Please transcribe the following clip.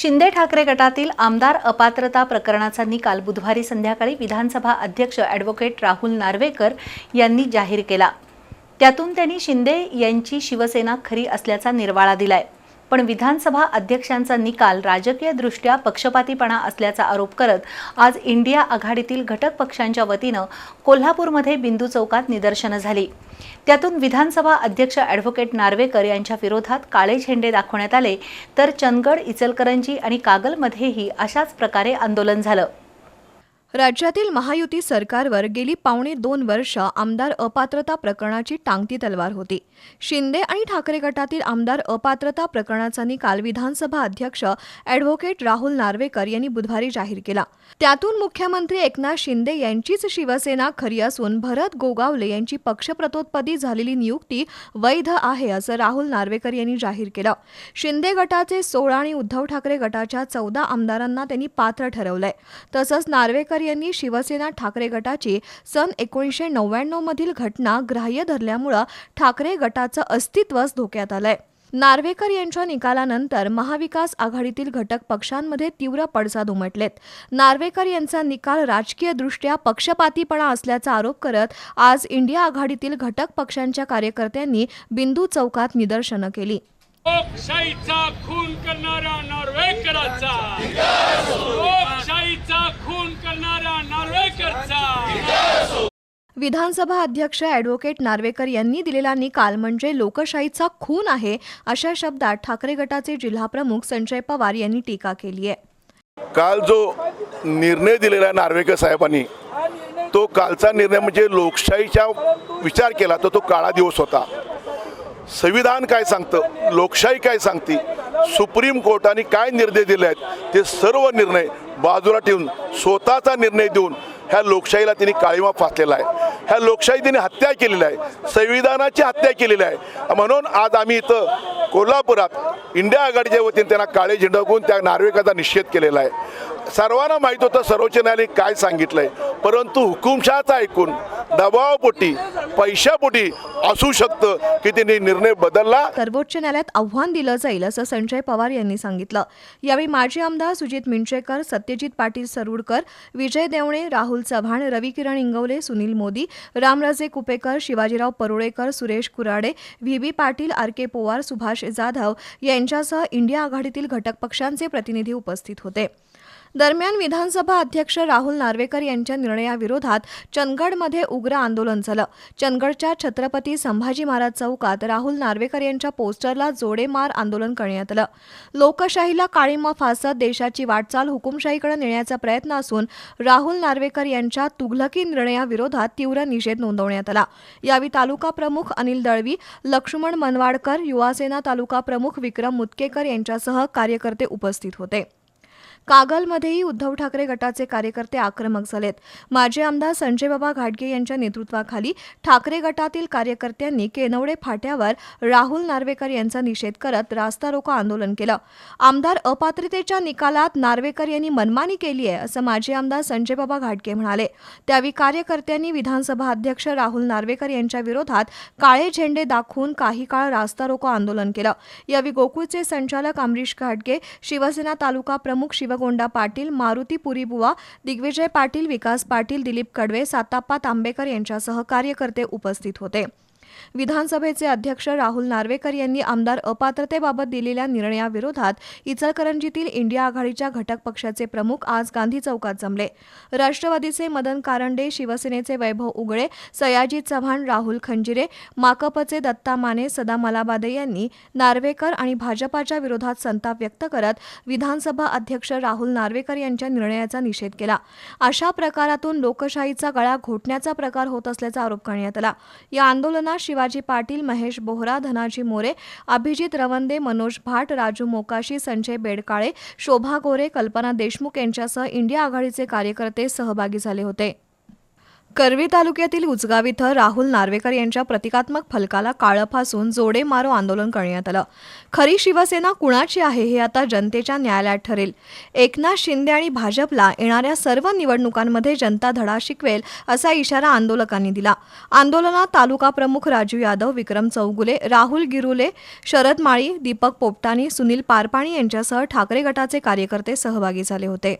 शिंदे ठाकरे गटातील आमदार अपात्रता प्रकरणाचा निकाल बुधवारी संध्याकाळी विधानसभा अध्यक्ष ॲडव्होकेट राहुल नार्वेकर यांनी जाहीर केला. त्यातून त्यांनी शिंदे यांची शिवसेना खरी असल्याचा निर्वाळा दिलाय. पण विधानसभा अध्यक्षांचा निकाल राजकीयदृष्ट्या पक्षपातीपणा असल्याचा आरोप करत आज इंडिया आघाडीतील घटक पक्षांच्या वतीनं कोल्हापूरमध्ये बिंदू चौकात निदर्शनं झाली. त्यातून विधानसभा अध्यक्ष ॲडव्होकेट नार्वेकर यांच्या विरोधात काळे झेंडे दाखवण्यात आले तर चंदगड इचलकरंजी आणि कागलमध्येही अशाच प्रकारे आंदोलन झालं. राज्यातील महायुती सरकारवर गेली पावणे दोन वर्ष आमदार अपात्रता प्रकरणाची टांगती तलवार होती. शिंदे आणि ठाकरे गटातील आमदार अपात्रता प्रकरणाचा निकाल विधानसभा अध्यक्ष ॲडव्होकेट राहुल नार्वेकर यांनी बुधवारी जाहीर केला. त्यातून मुख्यमंत्री एकनाथ शिंदे यांचीच शिवसेना खरी असून भरत गोगावले यांची पक्षप्रतोत्पदी झालेली नियुक्ती वैध आहे असं राहुल नार्वेकर यांनी जाहीर केलं. शिंदे गटाचे सोळा आणि उद्धव ठाकरे गटाच्या चौदा आमदारांना त्यांनी पात्र ठरवलंय. तसंच नार्वेकर यांनी शिवसेना ठाकरे गटाची सन एकोणीसशे नव्याण्णव मधील घटना ग्राह्य धरल्यामुळं ठाकरे गटाचं अस्तित्वच धोक्यात आलंय. नार्वेकर यांच्या निकालानंतर महाविकास आघाडीतील घटक पक्षांमध्ये तीव्र पडसाद उमटलेत. नार्वेकर यांचा निकाल राजकीयदृष्ट्या पक्षपातीपणा असल्याचा आरोप करत आज इंडिया आघाडीतील घटक पक्षांच्या कार्यकर्त्यांनी बिंदू चौकात निदर्शनं केली. लोकशाहीचा खून करणाऱ्या नॉर्वेकरांचा. लोकशाहीचा खून करणाऱ्या नॉर्वेकरचा. विधानसभा अध्यक्ष ॲडव्होकेट नार्वेकर यांनी दिलेला निकाल म्हणजे लोकशाहीचा खून आहे अशा शब्दात ठाकरे गटाचे जिल्हाप्रमुख संजय पवार यांनी टीका केली आहे. काल जो निर्णय दिलेला नार्वेकर साहेबांनी तो कालचा निर्णय म्हणजे लोकशाहीचा विचार केला तर तो काळा दिवस होता. संविधान काय सांगतं? लोकशाही काय सांगते? सुप्रीम कोर्टाने काय निर्णय दिले आहेत? ते सर्व निर्णय बाजूला ठेवून स्वतःचा निर्णय देऊन ह्या लोकशाहीला त्यांनी काळीमा फासलेला आहे. ह्या लोकशाही त्यांनी हत्या केलेली आहे. संविधानाची हत्या केलेली आहे. म्हणून आज आम्ही इथं कोल्हापुरात इंडिया आघाडीच्या वतीने त्यांना काळे झेंडा दाखवून त्या नार्वेकाचा निषेध केलेला आहे. सर्वांना माहीत होतं सर्वोच्च न्यायालय काय सांगितलं आहे परंतु हुकुमशहाचा ऐकून दबावापोटी पैशापोटी असू शकतं की त्यांनी निर्णय बदलला. सर्वोच्च न्यायालयात आव्हान दिलं जाईल असं संजय पवार यांनी सांगितलं. यावेळी माजी आमदार Sujit Minchekar Satyajit Patil Sarudkar Vijay Devane Rahul Chavan Ravikiran Ingawale Sunil Modi Ramraje Kupekar Shivajirao Parulekar Suresh Kurade V B Patil R K Powar Subhash Jadhav यांच्यासह इंडिया आघाडीतील घटक पक्षांचे प्रतिनिधी उपस्थित होते. दरम्यान विधानसभा अध्यक्ष राहुल नार्वेकर यांच्या निर्णयाविरोधात चंदगडमध्ये उग्र आंदोलन झालं. चंदगडच्या छत्रपती संभाजी महाराज चौकात राहुल नार्वेकर यांच्या पोस्टरला जोडेमार आंदोलन करण्यात आलं. लोकशाहीला काळीमा फासत देशाची वाटचाल हुकुमशाहीकडे नेण्याचा प्रयत्न असून राहुल नार्वेकर यांच्या तुघलकी निर्णयाविरोधात तीव्र निषेध नोंदवण्यात आला. यावेळी तालुका प्रमुख अनिल दळवी लक्ष्मण मनवाडकर युवासेना तालुका प्रमुख विक्रम मुतकेकर यांच्यासह कार्यकर्ते उपस्थित होते. कागलमध्येही उद्धव ठाकरे गटाचे कार्यकर्ते आक्रमक झालेत. माजी आमदार संजय बाबा घाटगे यांच्या नेतृत्वाखाली ठाकरे गटातील कार्यकर्त्यांनी केनवडे फाट्यावर राहुल नार्वेकर यांचा निषेध करत रास्ता रोको आंदोलन केलं. आमदार अपात्रतेच्या निकालात नार्वेकर यांनी मनमानी केली आहे असं माजी आमदार संजय बाबा घाटगे म्हणाले. त्यावेळी कार्यकर्त्यांनी विधानसभा अध्यक्ष राहुल नार्वेकर यांच्या विरोधात काळे झेंडे दाखवून काही काळ रास्ता रोको आंदोलन केलं. यावेळी गोकुळचे संचालक अमरीश घाटगे शिवसेना तालुका प्रमुख शिव शिवगोंडा पाटील मारुती पुरीबुवा दिग्विजय पाटील विकास पाटील दिलीप कडवे साताप्पा तांबेकर यांच्यासह कार्यकर्ते उपस्थित होते. विधानसभेचे अध्यक्ष राहुल नार्वेकर यांनी आमदार अपात्रतेबाबत दिलेल्या निर्णयाविरोधात इचलकरंजीतील इंडिया आघाडीच्या घटक पक्षाचे प्रमुख आज गांधी चौकात जमले. राष्ट्रवादीचे मदन कारंडे शिवसेनेचे वैभव उगळे सयाजी चव्हाण राहुल खंजिरे माकपचे दत्ता माने सदा मलाबादे यांनी नार्वेकर आणि भाजपाच्या विरोधात संताप व्यक्त करत विधानसभा अध्यक्ष राहुल नार्वेकर यांच्या निर्णयाचा निषेध केला. अशा प्रकारातून लोकशाहीचा गळा घोटण्याचा प्रकार होत असल्याचा आरोप करण्यात आला. या आंदोलनात शिवाजी पाटील महेश बोहरा धनाजी मोरे अभिजित रवंदे मनोज भाट राजू मोकाशी संजय बेडकाळे शोभा गोरे कल्पना देशमुख यांच्यासह इंडिया आघाडीचे कार्यकर्ते सहभागी झाले होते. करवी तालुक्यातील उचगाव इथं राहुल नार्वेकर यांच्या प्रतिकात्मक फलकाला काळं फासून जोडे मारो आंदोलन करण्यात आलं. खरी शिवसेना कुणाची आहे हे आता जनतेच्या न्यायालयात ठरेल. एकनाथ शिंदे आणि भाजपला येणाऱ्या सर्व निवडणुकांमध्ये जनता धडा शिकवेल असा इशारा आंदोलकांनी दिला. आंदोलनात तालुका प्रमुख राजू यादव विक्रम चौगुले राहुल गिरुले शरद माळी दीपक पोपटानी सुनील पारपाणी यांच्यासह ठाकरे गटाचे कार्यकर्ते सहभागी झाले होते.